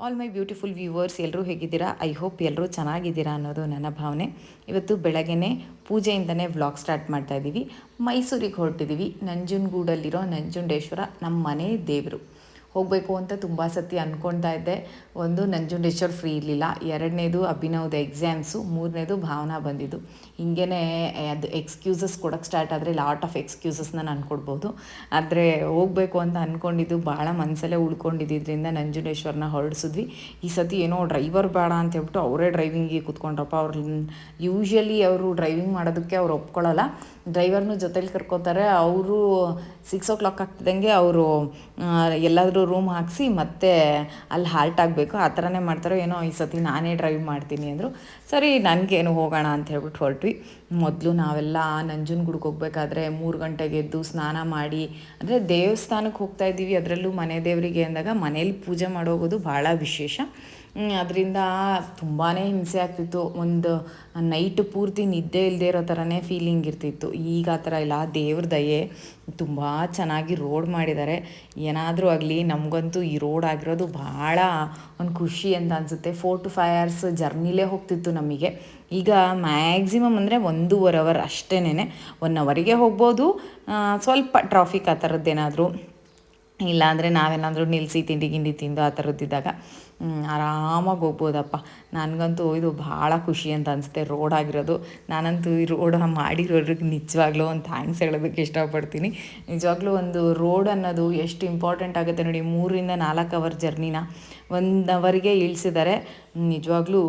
All my beautiful viewers ಎಲ್ಲರೂ ಹೇಗಿದ್ದೀರಾ? I hope ಎಲ್ಲರೂ ಚೆನ್ನಾಗಿದ್ದೀರಾ ಅನ್ನೋದು ನನ್ನ ಭಾವನೆ. ಇವತ್ತು ಬೆಳಗ್ಗೆನೇ ಪೂಜೆಯಿಂದನೇ ವ್ಲಾಗ್ ಸ್ಟಾರ್ಟ್ ಮಾಡ್ತಾ ಇದ್ದೀವಿ. ಮೈಸೂರಿಗೆ ಹೊರಟಿದ್ದೀವಿ. ನಂಜುನಗೂಡಲ್ಲಿರೋ ನಂಜುಂಡೇಶ್ವರ ನಮ್ಮ ಮನೆ ದೇವರು. ಹೋಗಬೇಕು ಅಂತ ತುಂಬ ಸತಿ ಅಂದ್ಕೊಳ್ತಾ ಇದ್ದೆ. ಒಂದು ನಂಜುಂಡೇಶ್ವರ್ ಫ್ರೀ ಇರಲಿಲ್ಲ. ಎರಡನೇದು ಅಭಿನವದ ಎಕ್ಸಾಮ್ಸು ಮೂರನೇದು ಭಾವನಾ ಬಂದಿದ್ದು. ಹಿಂಗೇ ಅದು ಎಕ್ಸ್ಕ್ಯೂಸಸ್ ಕೊಡೋಕ್ಕೆ ಸ್ಟಾರ್ಟ್ ಆದರೆ ಲಾಟ್ ಆಫ್ ಎಕ್ಸ್ಕ್ಯೂಸಸ್ನ ನಾನು ಕೊಡ್ಬೋದು. ಆದರೆ ಹೋಗಬೇಕು ಅಂತ ಅಂದ್ಕೊಂಡಿದ್ದು ಭಾಳ ಮನಸ್ಸಲ್ಲೇ ಉಳ್ಕೊಂಡಿದ್ದರಿಂದ ನಂಜುಂಡೇಶ್ವರನ ಹೊರಡಿಸಿದ್ವಿ. ಈ ಸತಿ ಏನೋ ಡ್ರೈವರ್ ಬೇಡ ಅಂತ ಹೇಳ್ಬಿಟ್ಟು ಅವರೇ ಡ್ರೈವಿಂಗಿಗೆ ಕೂತ್ಕೊಂಡ್ರಪ್ಪ. ಅವ್ರ ಯೂಶ್ವಲಿ ಅವರು ಡ್ರೈವಿಂಗ್ ಮಾಡೋದಕ್ಕೆ ಅವ್ರು ಒಪ್ಕೊಳ್ಳಲ್ಲ ಡ್ರೈವರ್ನು ಜೊತೇಲಿ ಕರ್ಕೋತಾರೆ. ಅವರು ಸಿಕ್ಸ್ ಓ ಕ್ಲಾಕ್ ಆಗ್ತಿದ್ದಂಗೆ ಅವರು ಎಲ್ಲಾದರೂ ರೂಮ್ ಹಾಕಿಸಿ ಮತ್ತೆ ಅಲ್ಲಿ ಹಾಲ್ಟ್ ಆಗಬೇಕು. ಆ ಥರನೇ ಮಾಡ್ತಾರೋ ಏನೋ ಈ ಸತಿ ನಾನೇ ಡ್ರೈವ್ ಮಾಡ್ತೀನಿ ಅಂದರು. ಸರಿ, ನನಗೇನು ಹೋಗೋಣ ಅಂತ ಹೇಳ್ಬಿಟ್ಟು ಹೊರಟ್ವಿ. ಮೊದಲು ನಾವೆಲ್ಲ ನಂಜನಗೂಡಿಗೆ ಹೋಗಬೇಕಾದ್ರೆ ಮೂರು ಗಂಟೆಗೆ ಎದ್ದು ಸ್ನಾನ ಮಾಡಿ, ಅಂದರೆ ದೇವಸ್ಥಾನಕ್ಕೆ ಹೋಗ್ತಾ ಇದ್ದೀವಿ. ಅದರಲ್ಲೂ ಮನೆ ದೇವರಿಗೆ ಅಂದಾಗ ಮನೇಲಿ ಪೂಜೆ ಮಾಡೋಗೋದು ಭಾಳ ವಿಶೇಷ. ಅದರಿಂದ ತುಂಬಾ ಹಿಂಸೆ ಆಗ್ತಿತ್ತು. ಒಂದು ನೈಟ್ ಪೂರ್ತಿ ನಿದ್ದೆ ಇಲ್ಲದೆ ಇರೋ ಥರನೇ ಫೀಲಿಂಗ್ ಇರ್ತಿತ್ತು. ಈಗ ಆ ಥರ ಇಲ್ಲ. ದೇವ್ರ ದಯೆ ತುಂಬ ಚೆನ್ನಾಗಿ ರೋಡ್ ಮಾಡಿದ್ದಾರೆ. ಏನಾದರೂ ಆಗಲಿ, ನಮಗಂತೂ ಈ ರೋಡ್ ಆಗಿರೋದು ಭಾಳ ಒಂದು ಖುಷಿ ಅಂತ ಅನಿಸುತ್ತೆ. ಫೋರ್ ಟು ಫೈವ್ ಅವರ್ಸ್ ಜರ್ನಿಲೇ ಹೋಗ್ತಿತ್ತು ನಮಗೆ. ಈಗ ಮ್ಯಾಕ್ಸಿಮಮ್ ಅಂದರೆ ಒಂದೂವರೆ ಅವರ್ ಅಷ್ಟೇನೆ ಒನ್ ಅವರಿಗೆ ಹೋಗ್ಬೋದು. ಸ್ವಲ್ಪ ಟ್ರಾಫಿಕ್ ಆ ಥರದ್ದೇನಾದರೂ. ಇಲ್ಲಾಂದರೆ ನಾವೇನಾದರೂ ನಿಲ್ಲಿಸಿ ತಿಂಡಿ ಗಿಂಡಿ ತಿಂದು ಆ ಥರದ್ದಿದ್ದಾಗ. ಆರಾಮಾಗಿ ಹೋಗ್ಬೋದಪ್ಪ. ನನಗಂತೂ ಇದು ಭಾಳ ಖುಷಿ ಅಂತ ಅನಿಸುತ್ತೆ. ರೋಡ್ ಆಗಿರೋದು. ನಾನಂತೂ ಈ ರೋಡ್ ಮಾಡಿರೋರಿಗೆ ನಿಜವಾಗ್ಲೂ ಒಂದು ಥ್ಯಾಂಕ್ಸ್ ಹೇಳೋದಕ್ಕೆ ಇಷ್ಟಪಡ್ತೀನಿ. ನಿಜವಾಗ್ಲೂ ಒಂದು ರೋಡ್ ಅನ್ನೋದು ಎಷ್ಟು ಇಂಪಾರ್ಟೆಂಟ್ ಆಗುತ್ತೆ ನೋಡಿ. ಮೂರಿಂದ ನಾಲ್ಕು ಅವರ್ ಜರ್ನಿನ ಒಂದು ಅವರಿಗೆ ಇಳಿಸಿದ್ದಾರೆ ನಿಜವಾಗ್ಲೂ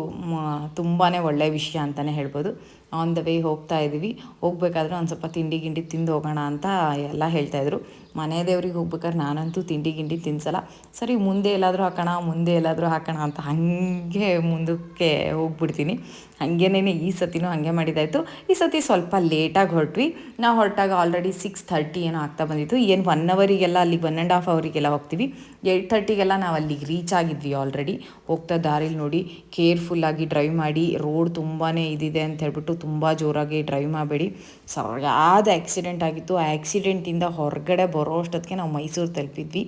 ತುಂಬಾ ಒಳ್ಳೆಯ ವಿಷಯ ಅಂತಲೇ ಹೇಳ್ಬೋದು. ಆನ್ ದ ವೇ ಹೋಗ್ತಾ ಇದ್ದೀವಿ ಹೋಗಬೇಕಾದ್ರೆ ಒಂದು ಸ್ವಲ್ಪ ತಿಂಡಿ ಗಿಂಡಿ ತಿಂದು ಹೋಗೋಣ ಅಂತ ಎಲ್ಲ ಹೇಳ್ತಾಯಿದ್ರು ಮನೆ ದೇವ್ರಿಗೆ ಹೋಗ್ಬೇಕಾದ್ರೆ ನಾನಂತೂ ತಿಂಡಿ ಗಿಂಡಿ ತಿನ್ಸಲ್ಲ. ಸರಿ, ಮುಂದೆ ಎಲ್ಲಾದರೂ ಹಾಕೋಣ, ಮುಂದೆ ಎಲ್ಲಾದರೂ ಹಾಕೋಣ ಅಂತ ಹಾಗೆ ಮುಂದಕ್ಕೆ ಹೋಗ್ಬಿಡ್ತೀನಿ. ಹಾಗೇನೇ ಈ ಸತಿನೂ ಹಾಗೆ ಮಾಡಿದ್ದಾಯಿತು ಈ ಸತಿ ಸ್ವಲ್ಪ ಲೇಟಾಗಿ ಹೊರಟ್ವಿ. ನಾವು ಹೊರಟಾಗ ಆಲ್ರೆಡಿ ಸಿಕ್ಸ್ ಥರ್ಟಿ ಏನೋ ಆಗ್ತಾ ಬಂದಿತ್ತು. ಏನು ಒನ್ ಅವರಿಗೆಲ್ಲ ಅಲ್ಲಿಗೆ ಒನ್ ಆ್ಯಂಡ್ ಹಾಫ್ ಅವರಿಗೆಲ್ಲ ಹೋಗ್ತೀವಿ. ಏಯ್ಟ್ ಥರ್ಟಿಗೆಲ್ಲ ನಾವು ಅಲ್ಲಿಗೆ ರೀಚ್ ಆಗಿದ್ವಿ ಆಲ್ರೆಡಿ ಹೋಗ್ತಾ ದಾರಿಲಿ ನೋಡಿ ಕೇರ್ಫುಲ್ಲಾಗಿ ಡ್ರೈವ್ ಮಾಡಿ ರೋಡ್ ತುಂಬಾ ಇದಿದೆ ಅಂತ ಹೇಳ್ಬಿಟ್ಟು ತುಂಬ ಜೋರಾಗಿ ಡ್ರೈವ್ ಮಾಡಬೇಡಿ. ಸರಿಯಾದ ಆ್ಯಕ್ಸಿಡೆಂಟ್ ಆಗಿತ್ತು. ಆ ಆ್ಯಕ್ಸಿಡೆಂಟಿಂದ ಹೊರಗಡೆ ಅಷ್ಟೊತ್ತಿಗೆ ನಾವು ಮೈಸೂರು ತಲುಪಿದ್ವಿ.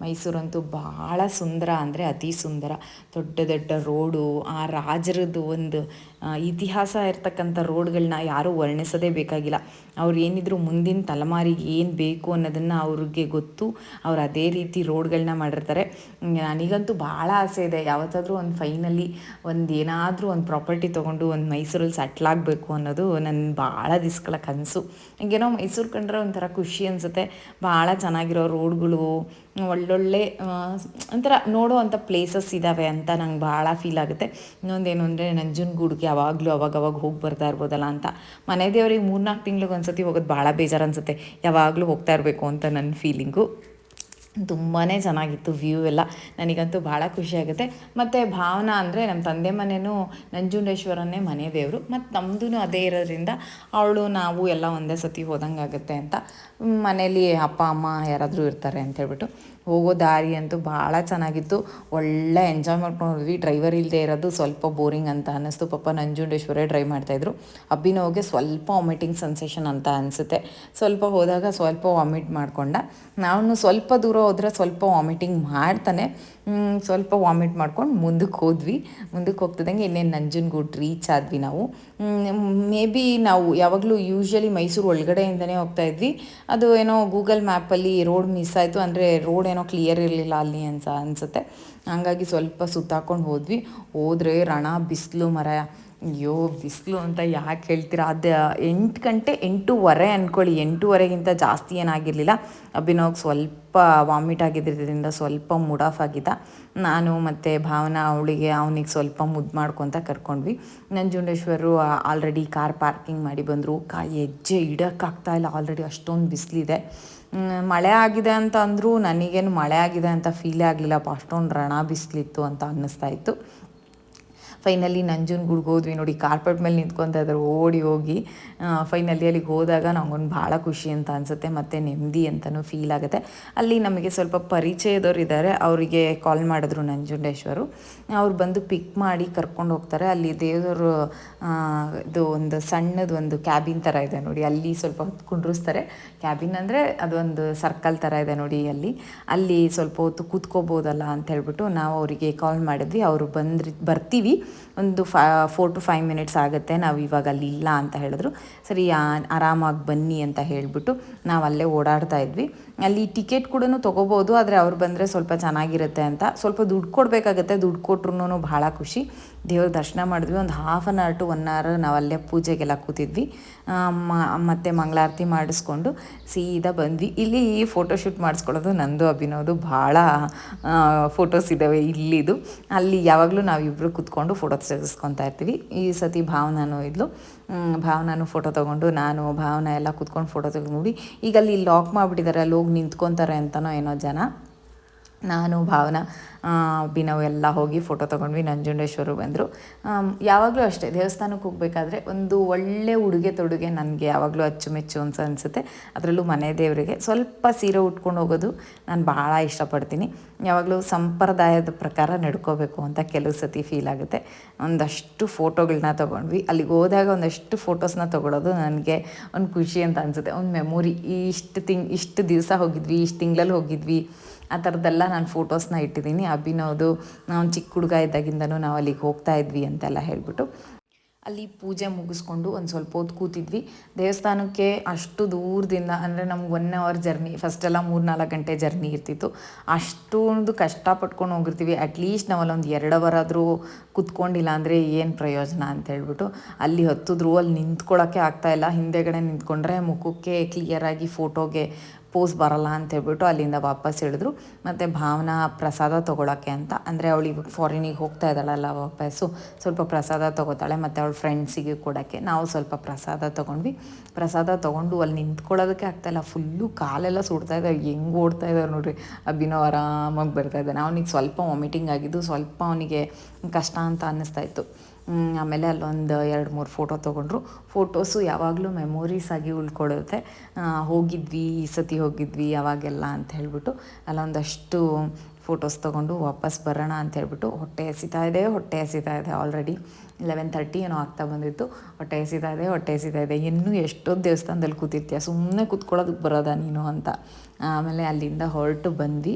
ಮೈಸೂರಂತೂ ಭಾಳ ಸುಂದರ ಅಂದರೆ ಅತಿ ಸುಂದರ. ದೊಡ್ಡ ದೊಡ್ಡ ರೋಡು, ಆ ರಾಜರದ್ದು ಒಂದು ಇತಿಹಾಸ ಇರ್ತಕ್ಕಂಥ ರೋಡ್ಗಳನ್ನ ಯಾರೂ ವರ್ಣಿಸೋದೇ ಬೇಕಾಗಿಲ್ಲ. ಅವ್ರು ಏನಿದ್ರು ಮುಂದಿನ ತಲೆಮಾರಿಗೆ ಏನು ಬೇಕು ಅನ್ನೋದನ್ನು ಅವ್ರಿಗೆ ಗೊತ್ತು. ಅವ್ರು ಅದೇ ರೀತಿ ರೋಡ್ಗಳನ್ನ ಮಾಡಿರ್ತಾರೆ. ನನಗಂತೂ ಭಾಳ ಆಸೆ ಇದೆ. ಯಾವತ್ತಾದರೂ ಒಂದು ಫೈನಲಿ ಒಂದು ಏನಾದರೂ ಒಂದು ಪ್ರಾಪರ್ಟಿ ತೊಗೊಂಡು ಒಂದು ಮೈಸೂರಲ್ಲಿ ಸೆಟ್ಲಾಗಬೇಕು ಅನ್ನೋದು ನನ್ನ ಭಾಳ ದಿಸ್ಗಳ ಕನಸು. ಹಿಂಗೇನೋ ಮೈಸೂರು ಕಂಡ್ರೆ ಒಂಥರ ಖುಷಿ ಅನಿಸುತ್ತೆ. ಭಾಳ ಚೆನ್ನಾಗಿರೋ ರೋಡ್ಗಳು ಒಳ್ಳೊಳ್ಳೆ ಒಂಥರ ನೋಡೋ ಅಂಥ ಪ್ಲೇಸಸ್ ಇದ್ದಾವೆ ಅಂತ ನಂಗೆ ಭಾಳ ಫೀಲ್ ಆಗುತ್ತೆ. ಇನ್ನೊಂದೇನು ಅಂದರೆ ನಂಜನಗೂಡಿಗೆ ಯಾವಾಗಲೂ ಅವಾಗ ಅವಾಗ ಹೋಗಿ ಬರ್ತಾ ಇರ್ಬೋದಲ್ಲ ಅಂತ. ಮನೆ ದೇವರಿಗೆ ಮೂರ್ನಾಲ್ಕು ತಿಂಗ್ಳಿಗೆ ಒಂದು ಸತಿ ಹೋಗೋದು ಭಾಳ ಬೇಜಾರು ಅನಿಸುತ್ತೆ. ಯಾವಾಗಲೂ ಹೋಗ್ತಾ ಇರಬೇಕು ಅಂತ ನನ್ನ ಫೀಲಿಂಗು ತುಂಬಾ ಚೆನ್ನಾಗಿತ್ತು ವ್ಯೂ ಎಲ್ಲ. ನನಗಂತೂ ಭಾಳ ಖುಷಿಯಾಗುತ್ತೆ ಮತ್ತು ಭಾವನಾ ಅಂದರೆ ನಮ್ಮ ತಂದೆ ಮನೆಯೂ ನಂಜುಂಡೇಶ್ವರನೇ ಮನೆ ದೇವರು. ಮತ್ತು ನಮ್ಮದು ಅದೇ ಇರೋದ್ರಿಂದ ಅವಳು, ನಾವು ಎಲ್ಲ ಒಂದೇ ಸತಿ ಹೋದಂಗೆ ಆಗುತ್ತೆ ಅಂತ. ಮನೇಲಿ ಅಪ್ಪ, ಅಮ್ಮ ಯಾರಾದರೂ ಇರ್ತಾರೆ ಅಂತ ಹೇಳ್ಬಿಟ್ಟು. ಹೋಗೋ ದಾರಿ ಅಂತೂ ಭಾಳ ಚೆನ್ನಾಗಿತ್ತು. ಒಳ್ಳೆ ಎಂಜಾಯ್ ಮಾಡ್ಕೊಂಡು ಹೋದ್ವಿ ಡ್ರೈವರ್ ಇಲ್ಲದೆ ಇರೋದು ಸ್ವಲ್ಪ ಬೋರಿಂಗ್ ಅಂತ ಅನ್ನಿಸ್ತು. ಪಾಪ ನಂಜುಂಡೇಶ್ವರೇ ಡ್ರೈವ್ ಮಾಡ್ತಾಯಿದ್ರು ಅಭಿನವ್ಗೆ ಸ್ವಲ್ಪ ವಾಮಿಟಿಂಗ್ ಸೆನ್ಸೇಷನ್ ಅಂತ ಅನಿಸುತ್ತೆ. ಸ್ವಲ್ಪ ಹೋದಾಗ ಸ್ವಲ್ಪ ವಾಮಿಟ್ ಮಾಡಿಕೊಂಡ. ನಾನು ಸ್ವಲ್ಪ ದೂರ ಹೋದರೆ ಸ್ವಲ್ಪ ವಾಮಿಟಿಂಗ್ ಮಾಡ್ತಾನೆ. ಸ್ವಲ್ಪ ವಾಮಿಟ್ ಮಾಡ್ಕೊಂಡು ಮುಂದಕ್ಕೆ ಹೋದ್ವಿ. ಮುಂದಕ್ಕೆ ಹೋಗ್ತಿದ್ದಂಗೆ ಇನ್ನೇನು ನಂಜನಗೂಡು ರೀಚ್ ಆದ್ವಿ ನಾವು. ಮೇ ಬಿ ನಾವು ಯಾವಾಗಲೂ ಯೂಶ್ವಲಿ ಮೈಸೂರು ಒಳಗಡೆಯಿಂದನೇ ಹೋಗ್ತಾ ಇದ್ವಿ. ಅದು ಏನೋ ಗೂಗಲ್ ಮ್ಯಾಪಲ್ಲಿ ರೋಡ್ ಮಿಸ್ ಆಯಿತು ಅಂದರೆ ರೋಡ್ ಏನೋ ಕ್ಲಿಯರ್ ಇರಲಿಲ್ಲ ಅಲ್ಲಿ ಅನ್ಸ ಅನಿಸುತ್ತೆ. ಹಂಗಾಗಿ ಸ್ವಲ್ಪ ಸುತ್ತಾಕೊಂಡು ಹೋದ್ವಿ. ಹೋದರೆ ರಣ, ಬಿಸಿಲು ಮರ. ಅಯ್ಯೋ, ಬಿಸಿಲು ಅಂತ ಯಾಕೆ ಹೇಳ್ತೀರಾ? ಅದು ಎಂಟು ಗಂಟೆ, ಎಂಟೂವರೆ ಅಂದ್ಕೊಳ್ಳಿ ಎಂಟೂವರೆಗಿಂತ ಜಾಸ್ತಿ ಏನಾಗಿರಲಿಲ್ಲ. ಅಭಿನವ್ ಸ್ವಲ್ಪ ವಾಮಿಟ್ ಆಗಿದ್ದರಿಂದ ಸ್ವಲ್ಪ ಮೂಡ್ ಆಫ್ ಆಗಿದ್ದ. ನಾನು ಮತ್ತು ಭಾವನಾ ಅವಳಿಗೆ ಅವನಿಗೆ ಸ್ವಲ್ಪ ಮುದ್ದು ಮಾಡ್ಕೊತ ಕರ್ಕೊಂಡ್ವಿ. ನಂಜುಂಡೇಶ್ವರರು ಆಲ್ರೆಡಿ ಕಾರ್ ಪಾರ್ಕಿಂಗ್ ಮಾಡಿ ಬಂದರು. ಕಾ, ಹೆಜ್ಜೆ ಇಡೋಕ್ಕಾಗ್ತಾ ಇಲ್ಲ. ಆಲ್ರೆಡಿ ಅಷ್ಟೊಂದು ಬಿಸಿಲಿದೆ. ಮಳೆ ಆಗಿದೆ ಅಂತ ಅಂದರೂ ನನಗೇನು ಮಳೆ ಆಗಿದೆ ಅಂತ ಫೀಲೇ ಆಗಲಿಲ್ಲಪ್ಪ. ಅಷ್ಟೊಂದು ರಣ ಬಿಸಿಲಿತ್ತು ಅಂತ ಅನ್ನಿಸ್ತಾ ಇತ್ತು. ಫೈನಲಿ ನಂಜನಗೂಡ್ಗೆ ಹೋದ್ವಿ ನೋಡಿ ಕಾರ್ಪೆಟ್ ಮೇಲೆ ನಿಂತ್ಕೊತಾ ಇದ್ದಾರೆ ಓಡಿ ಹೋಗಿ ಫೈನಲಿ ಅಲ್ಲಿಗೆ ಹೋದಾಗ ನಮಗೊಂದು ಭಾಳ ಖುಷಿ ಅಂತ ಅನಿಸುತ್ತೆ, ಮತ್ತು ನೆಮ್ಮದಿ ಅಂತಲೂ ಫೀಲ್ ಆಗುತ್ತೆ. ಅಲ್ಲಿ ನಮಗೆ ಸ್ವಲ್ಪ ಪರಿಚಯದವ್ರು ಇದ್ದಾರೆ ಅವರಿಗೆ ಕಾಲ್ ಮಾಡಿದ್ರು ನಂಜುಂಡೇಶ್ವರು ಅವ್ರು ಬಂದು ಪಿಕ್ ಮಾಡಿ ಕರ್ಕೊಂಡು ಹೋಗ್ತಾರೆ. ಅಲ್ಲಿ ದೇವರು ಇದು ಒಂದು ಸಣ್ಣದು ಒಂದು ಕ್ಯಾಬಿನ್ ಥರ ಇದೆ ನೋಡಿ, ಅಲ್ಲಿ ಸ್ವಲ್ಪ ಹೊತ್ತು ಕುಂಡ್ರಿಸ್ತಾರೆ. ಕ್ಯಾಬಿನ್ ಅಂದರೆ ಅದೊಂದು ಸರ್ಕಲ್ ಥರ ಇದೆ ನೋಡಿ ಅಲ್ಲಿ. ಅಲ್ಲಿ ಸ್ವಲ್ಪ ಹೊತ್ತು ಕೂತ್ಕೋಬೋದಲ್ಲ ಅಂತ ಹೇಳ್ಬಿಟ್ಟು ನಾವು ಅವರಿಗೆ ಕಾಲ್ ಮಾಡಿದ್ವಿ. ಅವರು ಬಂದ್ರಿ, ಬರ್ತೀವಿ. ಒಂದು ಫ ಫೋರ್ ಟು ಫೈವ್ ಮಿನಿಟ್ಸ್ ಆಗುತ್ತೆ. ನಾವು ಇವಾಗ ಅಲ್ಲಿ ಇಲ್ಲ ಅಂತ ಹೇಳಿದ್ರು. ಸರಿ ಆರಾಮಾಗಿ ಬನ್ನಿ ಅಂತ ಹೇಳಿಬಿಟ್ಟು ನಾವು ಅಲ್ಲೇ ಓಡಾಡ್ತಾ ಇದ್ವಿ. ಅಲ್ಲಿ ಟಿಕೆಟ್ ಕೂಡ ತೊಗೋಬೋದು, ಆದರೆ ಅವ್ರು ಬಂದರೆ ಸ್ವಲ್ಪ ಚೆನ್ನಾಗಿರುತ್ತೆ ಅಂತ. ಸ್ವಲ್ಪ ದುಡ್ಡು ಕೊಡಬೇಕಾಗತ್ತೆ, ದುಡ್ಡು ಕೊಟ್ರು ಭಾಳ ಖುಷಿ. ದೇವ್ರ ದರ್ಶನ ಮಾಡಿದ್ವಿ, ಒಂದು half an hour to one hour ನಾವು ಅಲ್ಲೇ ಪೂಜೆಗೆಲ್ಲ ಕೂತಿದ್ವಿ. ಮತ್ತು ಮಂಗಳಾರತಿ ಮಾಡಿಸ್ಕೊಂಡು ಸೀದಾ ಬಂದ್ವಿ. ಇಲ್ಲಿ ಫೋಟೋಶೂಟ್ ಮಾಡಿಸ್ಕೊಳ್ಳೋದು ನಂದು ಅಭಿನೋದು ಭಾಳ ಫೋಟೋಸ್ ಇದ್ದಾವೆ ಇಲ್ಲಿದು. ಅಲ್ಲಿ ಯಾವಾಗಲೂ ನಾವಿಬ್ಬರು ಕೂತ್ಕೊಂಡು ಫೋಟೋ ತೆಗೆಸ್ಕೊತಾ ಇರ್ತೀವಿ. ಈ ಸತಿ ಭಾವನಾನು ಇದ್ಲು. ಭಾವನಾನು ಫೋಟೋ ತೊಗೊಂಡು ನಾನು, ಭಾವನ ಎಲ್ಲ ಕೂತ್ಕೊಂಡು ಫೋಟೋ ತೆಗೆದು ನೋಡಿ ಈಗ ಅಲ್ಲಿ ಲಾಕ್ ಮಾಡಿಬಿಟ್ಟಿದ್ದಾರೆ ಅಲ್ಲಿ ಹೋಗಿ ನಿಂತ್ಕೊತಾರೆ ಅಂತನೋ ಏನೋ ಜನ. ನಾನು, ಭಾವನ. ನಾವೆಲ್ಲ ಎಲ್ಲ ಹೋಗಿ ಫೋಟೋ ತೊಗೊಂಡ್ವಿ, ನಂಜುಂಡೇಶ್ವರು ಬಂದರು. ಯಾವಾಗಲೂ ಅಷ್ಟೇ, ದೇವಸ್ಥಾನಕ್ಕೆ ಹೋಗಬೇಕಾದ್ರೆ ಒಂದು ಒಳ್ಳೆ ಉಡುಗೆ ತೊಡುಗೆ ನನಗೆ ಯಾವಾಗಲೂ ಅಚ್ಚುಮೆಚ್ಚು ಅಂತ ಅನಿಸುತ್ತೆ. ಅದರಲ್ಲೂ ಮನೆ ದೇವರಿಗೆ ಸ್ವಲ್ಪ ಸೀರೆ ಉಟ್ಕೊಂಡು ಹೋಗೋದು ನಾನು ಭಾಳ ಇಷ್ಟಪಡ್ತೀನಿ. ಯಾವಾಗಲೂ ಸಂಪ್ರದಾಯದ ಪ್ರಕಾರ ನಡ್ಕೋಬೇಕು ಅಂತ ಕೆಲವು ಸತಿ ಫೀಲ್ ಆಗುತ್ತೆ. ಒಂದಷ್ಟು ಫೋಟೋಗಳನ್ನ ತೊಗೊಂಡ್ವಿ. ಅಲ್ಲಿಗೆ ಹೋದಾಗ ಒಂದಷ್ಟು ಫೋಟೋಸ್ನ ತೊಗೊಳೋದು ನನಗೆ ಒಂದು ಖುಷಿ ಅಂತ ಅನಿಸುತ್ತೆ. ಒಂದು ಮೆಮೊರಿ ಇಷ್ಟು ತಿಂಗ್, ಇಷ್ಟು ದಿವಸ ಹೋಗಿದ್ವಿ, ಇಷ್ಟು ತಿಂಗಳಲ್ಲಿ ಹೋಗಿದ್ವಿ. ಆ ಥರದ್ದೆಲ್ಲ ನಾನು ಫೋಟೋಸ್ನ ಇಟ್ಟಿದ್ದೀನಿ. ಅಭಿನವ್ದು, ನಾವು ಚಿಕ್ಕ ಹುಡುಗ ಇದ್ದಾಗಿಂದನೂ ನಾವು ಅಲ್ಲಿಗೆ ಹೋಗ್ತಾ ಇದ್ವಿ ಅಂತೆಲ್ಲ ಹೇಳಿಬಿಟ್ಟು ಅಲ್ಲಿ ಪೂಜೆ ಮುಗಿಸ್ಕೊಂಡು ಒಂದು ಸ್ವಲ್ಪ ಹೊತ್ತು ಕೂತಿದ್ವಿ. ದೇವಸ್ಥಾನಕ್ಕೆ ಅಷ್ಟು ದೂರದಿಂದ, ಅಂದರೆ ನಮ್ಗೆ ಒನ್ ಅವರ್ ಜರ್ನಿ ಫಸ್ಟೆಲ್ಲ ಮೂರು ನಾಲ್ಕು ಗಂಟೆ ಜರ್ನಿ ಇರ್ತಿತ್ತು. ಅಷ್ಟೊಂದು ಕಷ್ಟಪಟ್ಕೊಂಡು ಹೋಗಿರ್ತೀವಿ. ಅಟ್ಲೀಸ್ಟ್ ನಾವು ಒಂದು ಎರಡು ಅವರ್ ಆದರೂ ಕುತ್ಕೊಂಡಿಲ್ಲ ಅಂದರೆ ಏನು ಪ್ರಯೋಜನ ಅಂತ ಹೇಳ್ಬಿಟ್ಟು ಅಲ್ಲಿ ಹತ್ತಿದ್ರು, ಅಲ್ಲಿ ನಿಂತ್ಕೊಳ್ಳೋಕ್ಕೆ ಆಗ್ತಾಯಿಲ್ಲ ಹಿಂದೆಗಡೆ ನಿಂತ್ಕೊಂಡ್ರೆ ಮುಖಕ್ಕೆ ಕ್ಲಿಯರಾಗಿ ಫೋಟೋಗೆ ಪೋಸ್ ಬರಲ್ಲ ಅಂತ ಹೇಳ್ಬಿಟ್ಟು ಅಲ್ಲಿಂದ ವಾಪಸ್ ಹೇಳಿದ್ರು. ಮತ್ತು ಭಾವನಾ ಪ್ರಸಾದ ತೊಗೊಳಕ್ಕೆ ಅಂತ, ಅಂದರೆ ಅವಳು ಇವಾಗ ಫಾರಿನಿಗೆ ಹೋಗ್ತಾ ಇದ್ದಾಳಲ್ಲ ವಾಪಸ್ಸು, ಸ್ವಲ್ಪ ಪ್ರಸಾದ ತೊಗೋತಾಳೆ, ಮತ್ತು ಅವಳ ಫ್ರೆಂಡ್ಸಿಗೆ ಕೊಡೋಕ್ಕೆ ನಾವು ಸ್ವಲ್ಪ ಪ್ರಸಾದ ತೊಗೊಂಡ್ವಿ. ಪ್ರಸಾದ ತೊಗೊಂಡು ಅಲ್ಲಿ ನಿಂತ್ಕೊಳ್ಳೋದಕ್ಕೆ ಆಗ್ತಾಯಿಲ್ಲ ಫುಲ್ಲು ಕಾಲೆಲ್ಲ ಸುಡ್ತಾ ಇದ್ದಾವೆ ಹೆಂಗೆ ಓಡ್ತಾ ಇದ್ದಾರೆ ನೋಡ್ರಿ. ಅಭಿನವ್ ಆರಾಮಾಗಿ ಬರ್ತಾ ಇದ್ದಾನೆ. ಅವನಿಗೆ ಸ್ವಲ್ಪ ವಾಮಿಟಿಂಗ್ ಆಗಿದ್ದು ಸ್ವಲ್ಪ ಅವನಿಗೆ ಕಷ್ಟ ಅಂತ ಅನ್ನಿಸ್ತಾ ಇತ್ತು. ಆಮೇಲೆ ಅಲ್ಲೊಂದು ಎರಡು ಮೂರು ಫೋಟೋ ತೊಗೊಂಡ್ರು. ಫೋಟೋಸು ಯಾವಾಗಲೂ ಮೆಮೊರೀಸ್ ಆಗಿ ಉಳ್ಕೊಳ್ಳುತ್ತೆ. ಹೋಗಿದ್ವಿ, ಈ ಸತಿ ಹೋಗಿದ್ವಿ, ಯಾವಾಗೆಲ್ಲ ಅಂತ ಹೇಳ್ಬಿಟ್ಟು ಅಲ್ಲೊಂದಷ್ಟು ಫೋಟೋಸ್ ತೊಗೊಂಡು ವಾಪಸ್ ಬರೋಣ ಅಂತ ಹೇಳ್ಬಿಟ್ಟು ಹೊಟ್ಟೆ ಹಸಿತಾ ಇದೆ, ಹೊಟ್ಟೆ ಹಸಿತಾ ಇದೆ ಆಲ್ರೆಡಿ ಲೆವೆನ್ ತರ್ಟಿ ಏನೋ ಆಗ್ತಾ ಬಂದಿತ್ತು. ಹೊಟ್ಟೆ ಹಸಿತಾ ಇದೆ, ಹೊಟ್ಟೆ ಹಸಿತಾ ಇದೆ. ಇನ್ನೂ ಎಷ್ಟೊಂದು ದೇವಸ್ಥಾನದಲ್ಲಿ ಕೂತಿರ್ತೀಯ? ಸುಮ್ಮನೆ ಕೂತ್ಕೊಳ್ಳೋದಕ್ಕೆ ಬರೋದಾ ನೀನು ಅಂತ. ಆಮೇಲೆ ಅಲ್ಲಿಂದ ಹೊರಟು ಬಂದ್ವಿ.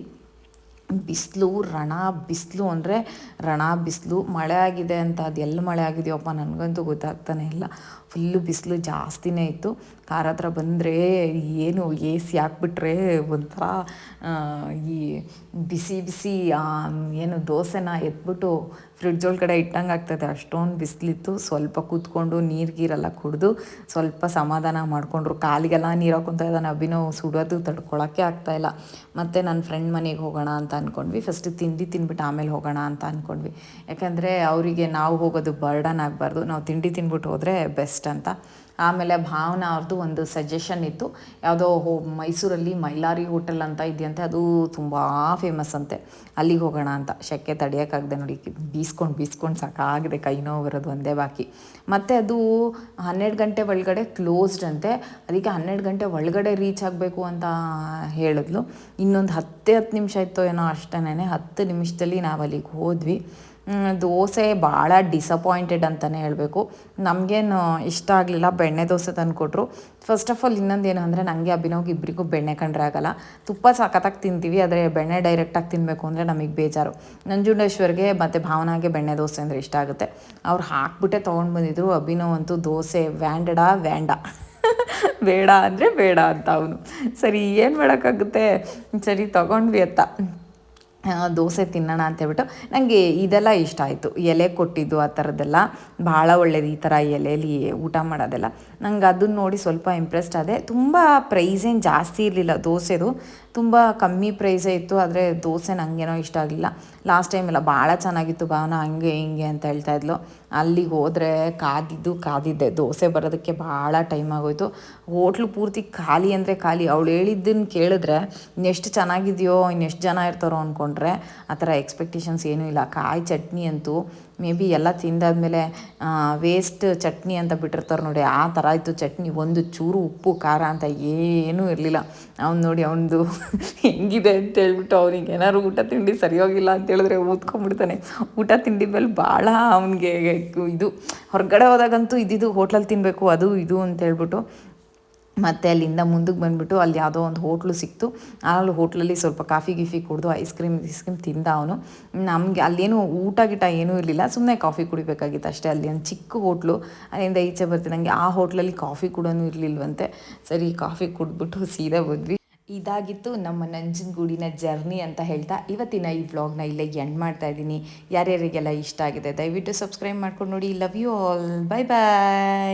ಬಿಸಿಲು, ರಣ ಬಿಸಿಲು ಅಂದರೆ ರಣ ಬಿಸಿಲು, ಮಳೆ ಆಗಿದೆ ಅಂತ ಅದು ಎಲ್ಲಿ ಮಳೆ ಆಗಿದೆಯಪ್ಪ ನನಗಂತೂ ಗೊತ್ತಾಗ್ತಾನೆ ಇಲ್ಲ. ಫುಲ್ಲು ಬಿಸಿಲು ಜಾಸ್ತಿನೇ ಇತ್ತು. ಕಾರ್ ಹತ್ರ ಬಂದರೆ ಏನು ಎ ಸಿ ಹಾಕ್ಬಿಟ್ರೆ ಒಂಥರ ಈ ಬಿಸಿ ಬಿಸಿ ಏನು ದೋಸೆನ ಎತ್ಬಿಟ್ಟು ಫ್ರಿಡ್ಜ್ ಒಳಗಡೆ ಇಟ್ಟಂಗೆ ಆಗ್ತದೆ. ಅಷ್ಟೊಂದು ಬಿಸಿಲಿತ್ತು. ಸ್ವಲ್ಪ ಕೂತ್ಕೊಂಡು ನೀರು ಗೀರೆಲ್ಲ ಕುಡಿದು ಸ್ವಲ್ಪ ಸಮಾಧಾನ ಮಾಡಿಕೊಂಡ್ರು. ಕಾಲಿಗೆಲ್ಲ ನೀರು ಹಾಕೊತ ಇದ್ದಾನೆ. ಅಭಿನವ್ ಸುಡೋದು ತಡ್ಕೊಳಕ್ಕೆ ಆಗ್ತಾಯಿಲ್ಲ ಮತ್ತು ನನ್ನ ಫ್ರೆಂಡ್ ಮನೆಗೆ ಹೋಗೋಣ ಅಂತ ಅಂದ್ಕೊಂಡ್ವಿ ಫಸ್ಟ್ ತಿಂಡಿ ತಿನ್ಬಿಟ್ಟು ಆಮೇಲೆ ಹೋಗೋಣ ಅಂತ ಅಂದ್ಕೊಂಡ್ವಿ ಯಾಕಂದರೆ ಅವರಿಗೆ ನಾವು ಹೋಗೋದು ಬರ್ಡನ್ ಆಗಬಾರ್ದು. ನಾವು ತಿಂಡಿ ತಿನ್ಬಿಟ್ಟು ಹೋದರೆ ಬೆಸ್ಟ್ ಅಂತ. ಆಮೇಲೆ ಭಾವನಾ ಅವ್ರದ್ದು ಒಂದು ಸಜೆಷನ್ ಇತ್ತು. ಯಾವುದೋ ಹೋ, ಮೈಸೂರಲ್ಲಿ ಮೈಲಾರಿ ಹೋಟೆಲ್ ಅಂತ ಇದೆಯಂತೆ, ಅದು ತುಂಬ ಫೇಮಸ್ ಅಂತೆ. ಅಲ್ಲಿಗೆ ಹೋಗೋಣ ಅಂತ. ಶೆಕೆ ತಡೆಯೋಕ್ಕಾಗದೆ ನೋಡಿ, ಬೀಸ್ಕೊಂಡು ಬೀಸ್ಕೊಂಡು ಸಾಕಾಗಿದೆ, ಕೈ ನೋವು ಬರೋದು ಒಂದೇ ಬಾಕಿ. ಮತ್ತು ಅದು ಹನ್ನೆರಡು ಗಂಟೆ ಒಳಗಡೆ ಕ್ಲೋಸ್ಡ್ ಅಂತೆ. ಅದಕ್ಕೆ ಹನ್ನೆರಡು ಗಂಟೆ ಒಳಗಡೆ ರೀಚ್ ಆಗಬೇಕು ಅಂತ ಹೇಳಿದ್ಲು. ಇನ್ನೊಂದು ಹತ್ತೇ ಹತ್ತು ನಿಮಿಷ ಇತ್ತೋ ಏನೋ ಅಷ್ಟೇ ಹತ್ತು ನಿಮಿಷದಲ್ಲಿ ನಾವು ಅಲ್ಲಿಗೆ ಹೋದ್ವಿ. ದೋಸೆ ಭಾಳ ಡಿಸಪಾಯಿಂಟೆಡ್ ಅಂತಲೇ ಹೇಳಬೇಕು. ನಮಗೇನು ಇಷ್ಟ ಆಗಲಿಲ್ಲ ಬೆಣ್ಣೆ ದೋಸೆ ತಂದುಕೊಟ್ರು. ಫಸ್ಟ್ ಆಫ್ ಆಲ್ ಇನ್ನೊಂದು ಏನು ಅಂದರೆ ನನಗೆ ಅಭಿನವ್ಗೆ ಇಬ್ಬರಿಗೂ ಬೆಣ್ಣೆ ಕಂಡ್ರೆ ಆಗಲ್ಲ. ತುಪ್ಪ ಸಖತ್ತಾಗಿ ತಿಂತೀವಿ ಆದರೆ ಬೆಣ್ಣೆ ಡೈರೆಕ್ಟಾಗಿ ತಿನ್ನಬೇಕು ಅಂದರೆ ನಮಗೆ ಬೇಜಾರು. ನಂಜುಂಡೇಶ್ವರ್ಗೆ ಮತ್ತು ಭಾವನಾಗೆ ಬೆಣ್ಣೆ ದೋಸೆ ಅಂದರೆ ಇಷ್ಟ ಆಗುತ್ತೆ. ಅವ್ರು ಹಾಕ್ಬಿಟ್ಟೆ ತೊಗೊಂಡು ಬಂದಿದ್ರು ಅಭಿನವ್ ಅಂತೂ ದೋಸೆ ವ್ಯಾಂಡಡ ವ್ಯಾಂಡ. ಬೇಡ ಅಂದರೆ ಬೇಡ ಅಂತ ಅವನು. ಸರಿ ಏನು ಮಾಡೋಕ್ಕಾಗುತ್ತೆ? ಸರಿ ತಗೊಂಡ್ವಿ ಅಂತ ಆ, ದೋಸೆ ತಿನ್ನೋಣ ಅಂತ ಹೇಳ್ಬಿಟ್ಟು ನನಗೆ ಇದೆಲ್ಲ ಇಷ್ಟ ಆಯಿತು. ಎಲೆ ಕೊಟ್ಟಿದ್ದು ಆ ಥರದ್ದೆಲ್ಲ. ಭಾಳ ಒಳ್ಳೇದು ಈ ಥರ ಎಲೆಯಲ್ಲಿ ಊಟ ಮಾಡೋದೆಲ್ಲ. ನಂಗೆ ಅದನ್ನ ನೋಡಿ ಸ್ವಲ್ಪ ಇಂಪ್ರೆಸ್ಡ್ ಆದೆ. ತುಂಬ ಪ್ರೈಸ್ ಏನು ಜಾಸ್ತಿ ಇರಲಿಲ್ಲ ದೋಸೆದು. ತುಂಬ ಕಮ್ಮಿ ಪ್ರೈಸೇ ಇತ್ತು, ಆದರೆ ದೋಸೆ ನನಗೇನೋ ಇಷ್ಟ ಆಗಲಿಲ್ಲ. ಲಾಸ್ಟ್ ಟೈಮ್ ಎಲ್ಲ ಭಾಳ ಚೆನ್ನಾಗಿತ್ತು ಭಾವನ, ಹಂಗೆ ಹಿಂಗೆ ಅಂತ ಹೇಳ್ತಾ ಇದ್ಲು. ಅಲ್ಲಿಗೆ ಹೋದರೆ ಕಾದಿದ್ದು ಕಾದಿದ್ದೆ. ದೋಸೆ ಬರೋದಕ್ಕೆ ಭಾಳ ಟೈಮ್ ಆಗೋಯ್ತು. ಹೋಟ್ಲು ಪೂರ್ತಿ ಖಾಲಿ ಅಂದರೆ ಖಾಲಿ. ಅವಳು ಹೇಳಿದ್ದನ್ನು ಕೇಳಿದ್ರೆ ಇನ್ನೆಷ್ಟು ಚೆನ್ನಾಗಿದೆಯೋ ಇನ್ನೆಷ್ಟು ಜನ ಇರ್ತಾರೋ ಅಂದ್ಕೊಂಡ್ರೆ ಆ ಥರ ಎಕ್ಸ್ಪೆಕ್ಟೇಷನ್ಸ್ ಏನೂ ಇಲ್ಲ. ಕಾಯಿ ಚಟ್ನಿ ಅಂತೂ ಮೇ ಬಿ ಎಲ್ಲ ತಿಂದಾದಮೇಲೆ ವೇಸ್ಟ್ ಚಟ್ನಿ ಅಂತ ಬಿಟ್ಟಿರ್ತಾರೆ ನೋಡಿ, ಆ ಥರ ಇತ್ತು ಚಟ್ನಿ. ಒಂದು ಚೂರು ಉಪ್ಪು, ಖಾರ ಅಂತ ಏನೂ ಇರಲಿಲ್ಲ. ಅವ್ನು ನೋಡಿ, ಅವನದು ಹೆಂಗಿದೆ ಅಂತ ಹೇಳ್ಬಿಟ್ಟು ಅವ್ನಿಗೆ ಏನಾದ್ರು ಊಟ ತಿಂಡಿ ಸರಿಯೋಗಿಲ್ಲ ಅಂತ ಹೇಳಿದ್ರೆ ಊದ್ಕೊಂಡ್ಬಿಡ್ತಾನೆ. ಊಟ ತಿಂಡಿ ಮೇಲೆ ಭಾಳ ಅವನಿಗೆ ಇದು. ಹೊರಗಡೆ ಹೋದಾಗಂತೂ ಇದ್ದಿದ್ದು ಹೋಟ್ಲಲ್ಲಿ ತಿನ್ನಬೇಕು ಅದು ಇದು ಅಂತ ಹೇಳ್ಬಿಟ್ಟು ಮತ್ತು ಅಲ್ಲಿಂದ ಮುಂದಕ್ಕೆ ಬಂದುಬಿಟ್ಟು ಅಲ್ಲಿ ಯಾವುದೋ ಒಂದು ಹೋಟ್ಲು ಸಿಕ್ತು. ಅಲ್ಲಿ ಹೋಟ್ಲಲ್ಲಿ ಸ್ವಲ್ಪ ಕಾಫಿ ಗಿಫಿ ಕುಡಿದು ಐಸ್ ಕ್ರೀಮ್ ಐಸ್ ಕ್ರೀಮ್ ತಿಂದ ಅವನು. ನಮಗೆ ಅಲ್ಲೇನು ಊಟ ಗಿಟ ಏನೂ ಇರಲಿಲ್ಲ. ಸುಮ್ಮನೆ ಕಾಫಿ ಕುಡಿಬೇಕಾಗಿತ್ತು ಅಷ್ಟೇ. ಅಲ್ಲಿ ಒಂದು ಚಿಕ್ಕ ಹೋಟ್ಲು. ಅಲ್ಲಿಂದ ಈಚೆ ಬರ್ತೀನಿ ನನಗೆ ಆ ಹೋಟ್ಲಲ್ಲಿ ಕಾಫಿ ಕುಡೋನು ಇರಲಿಲ್ವಂತೆ. ಸರಿ, ಕಾಫಿ ಕುಡಿದ್ಬಿಟ್ಟು ಸೀದಾ ಬಂದ್ವಿ. ಇದಾಗಿತ್ತು ನಮ್ಮ ನಂಜನಗೂಡಿನ ಜರ್ನಿ ಅಂತ ಹೇಳ್ತಾ ಇವತ್ತಿನ ಈ ವ್ಲಾಗ್ನ ಇಲ್ಲೇ ಎಂಡ್ ಮಾಡ್ತಾ ಇದ್ದೀನಿ. ಯಾರ್ಯಾರಿಗೆಲ್ಲ ಇಷ್ಟ ಆಗಿದೆ ದಯವಿಟ್ಟು ಸಬ್ಸ್ಕ್ರೈಬ್ ಮಾಡ್ಕೊಂಡು ನೋಡಿ. Love you all bye bye